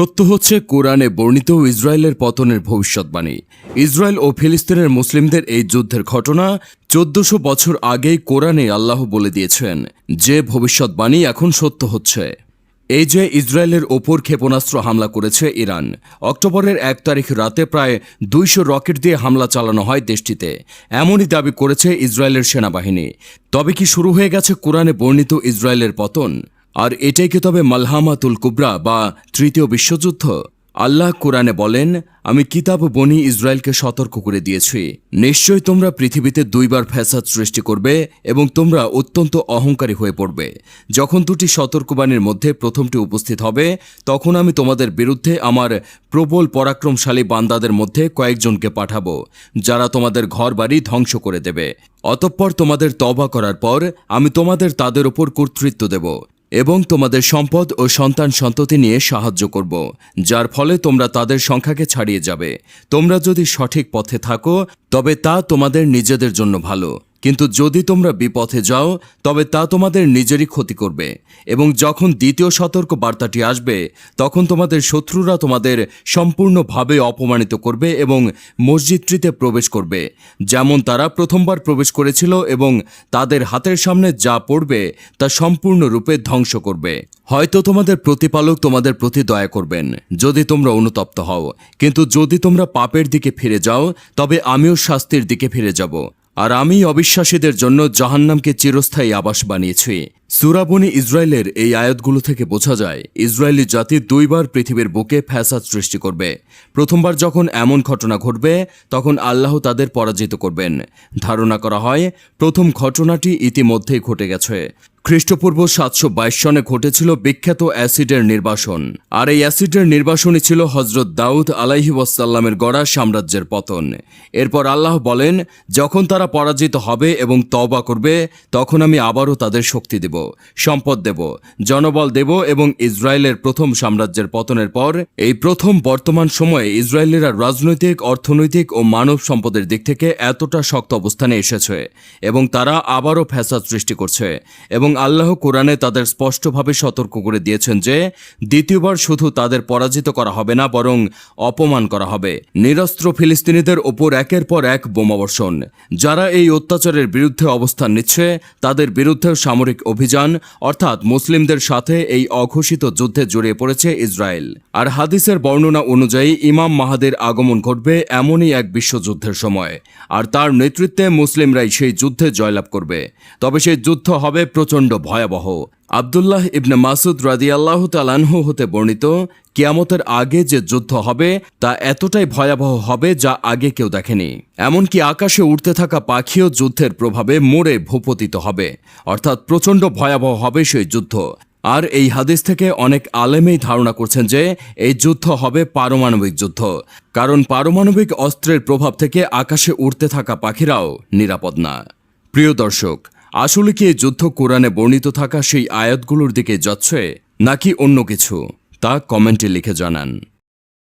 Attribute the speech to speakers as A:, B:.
A: সত্য হচ্ছে, কোরআনে বর্ণিত ইসরায়েলের পতনের ভবিষ্যৎবাণী। ইসরায়েল ও ফিলিস্তিনের মুসলিমদের এই যুদ্ধের ঘটনা চোদ্দশো বছর আগেই কোরআনে আল্লাহ বলে দিয়েছেন, যে ভবিষ্যৎবাণী এখন সত্য হচ্ছে। এই যে ইসরায়েলের ওপর ক্ষেপণাস্ত্র হামলা করেছে ইরান, অক্টোবরের এক তারিখ রাতে প্রায় দুইশো রকেট দিয়ে হামলা চালানো হয় দেশটিতে। এমনই দাবি করেছে ইসরায়েলের সেনাবাহিনী। তবে কি শুরু হয়ে গেছে কোরআনে বর্ণিত ইসরায়েলের পতন? আর এটাই কি তবে মালহামাতুল কুবরা বা তৃতীয় বিশ্বযুদ্ধ? আল্লাহ কোরআনে বলেন, আমি কিতাব বনি ইসরায়েলকে সতর্ক করে দিয়েছি। নিশ্চয়ই তোমরা পৃথিবীতে দুইবার ফ্যাসাদ সৃষ্টি করবে এবং তোমরা অত্যন্ত অহংকারী হয়ে পড়বে। যখন দুটি সতর্কবাণীর মধ্যে প্রথমটি উপস্থিত হবে, তখন আমি তোমাদের বিরুদ্ধে আমার প্রবল পরাক্রমশালী বান্দাদের মধ্যে কয়েকজনকে পাঠাবো, যারা তোমাদের ঘরবাড়ি ধ্বংস করে দেবে। অতঃপর তোমাদের তবা করার পর আমি তোমাদের তাদের ওপর কর্তৃত্ব দেব। এবং তোমাদের সম্পদ ও সন্তান সন্ততি নিয়ে সাহায্য করব, যার ফলে তোমরা তাদের সংখ্যাকে ছাড়িয়ে যাবে। তোমরা যদি সঠিক পথে থাকো, তবে তা তোমাদের নিজেদের জন্য ভালো। কিন্তু যদি তোমরা বিপথে যাও, তবে তা তোমাদের নিজেরই ক্ষতি করবে। এবং যখন দ্বিতীয় সতর্ক বার্তাটি আসবে, তখন তোমাদের শত্রুরা তোমাদের সম্পূর্ণভাবে অপমানিত করবে এবং মসজিদটিতে প্রবেশ করবে, যেমন তারা প্রথমবার প্রবেশ করেছিল এবং তাদের হাতের সামনে যা পড়বে তা সম্পূর্ণরূপে ধ্বংস করবে। হয়তো তোমাদের প্রতিপালক তোমাদের প্রতি দয়া করবেন, যদি তোমরা অনুতপ্ত হও। কিন্তু যদি তোমরা পাপের দিকে ফিরে যাও, তবে আমিও শাস্তির দিকে ফিরে যাব। আর আমি অবিশ্বাসীদের জন্য জাহান্নামকে চিরস্থায়ী আবাস বানিয়েছি। সুরাবনি ইসরায়েলের এই আয়াতগুলো থেকে বোঝা যায় ইসরায়েলি জাতি দুইবার পৃথিবীর বুকে ফ্যাসাদ সৃষ্টি করবে। প্রথমবার যখন এমন ঘটনা ঘটবে, তখন আল্লাহ তাদের পরাজিত করবেন। ধারণা করা হয়, প্রথম ঘটনাটি ইতিমধ্যেই ঘটে গেছে। খ্রিস্টপূর্ব সাতশো বাইশ সনে ঘটেছিল বিখ্যাত অ্যাসিডের নির্বাসন। আর এই অ্যাসিডের নির্বাসনই ছিল হজরত দাউদ আলাইহি ওয়াসাল্লামের গড়া সাম্রাজ্যের পতন। এরপর আল্লাহ বলেন, যখন তারা পরাজিত হবে এবং তওবা করবে, তখন আমি আবারও তাদের শক্তি দেব, সম্পদ দেব, জনবল দেব এবং ইসরায়েলের প্রথম সাম্রাজ্যের পতনের পর, এই প্রথম বর্তমান সময়ে ইসরায়েলেরা রাজনৈতিক, অর্থনৈতিক ও মানব সম্পদের দিক থেকে এতটা শক্ত অবস্থানে এসেছে এবং তারা আবারও ফ্যাসাদ সৃষ্টি করছে এবং আল্লাহ কোরআনে তাদের স্পষ্টভাবে সতর্ক করে দিয়েছেন যে, দ্বিতীয়বার শুধু তাদের পরাজিত করা হবে না, বরং অপমান করা হবে। নিরস্ত্র ফিলিস্তিনিদের ওপর একের পর এক বোমাবর্ষণ। যারা এই অত্যাচারের বিরুদ্ধে অবস্থান নিচ্ছে, তাদের বিরুদ্ধেও সামরিক অভিযান, অর্থাৎ মুসলিমদের সাথে এই অঘোষিত যুদ্ধে জড়িয়ে পড়েছে ইসরায়েল। আর হাদিসের বর্ণনা অনুযায়ী, ইমাম মাহাদের আগমন ঘটবে এমনই এক বিশ্বযুদ্ধের সময়। আর তার নেতৃত্বে মুসলিমরাই সেই যুদ্ধে জয়লাভ করবে। তবে সেই যুদ্ধ হবে প্রচণ্ড ভয়াবহ। আবদুল্লাহ ইবনে মাসুদ রাদিয়াল্লাহ তালানহু হতে বর্ণিত, কিয়ামতের আগে যে যুদ্ধ হবে, তা এতটাই ভয়াবহ হবে যা আগে কেউ দেখেনি। এমনকি আকাশে উড়তে থাকা পাখিও যুদ্ধের প্রভাবে মরে ভূপতিত হবে। অর্থাৎ প্রচণ্ড ভয়াবহ হবে সেই যুদ্ধ। আর এই হাদিস থেকে অনেক আলেমেই ধারণা করছেন যে, এই যুদ্ধ হবে পারমাণবিক যুদ্ধ। কারণ পারমাণবিক অস্ত্রের প্রভাব থেকে আকাশে উড়তে থাকা পাখিরাও নিরাপদ না। প্রিয় দর্শক আসলে কি যুদ্ধ কোরআনে বর্ণিত থাকা সেই আয়াতগুলোর দিকে যাচ্ছে নাকি অন্য কিছু? তা কমেন্টে লিখে জানান।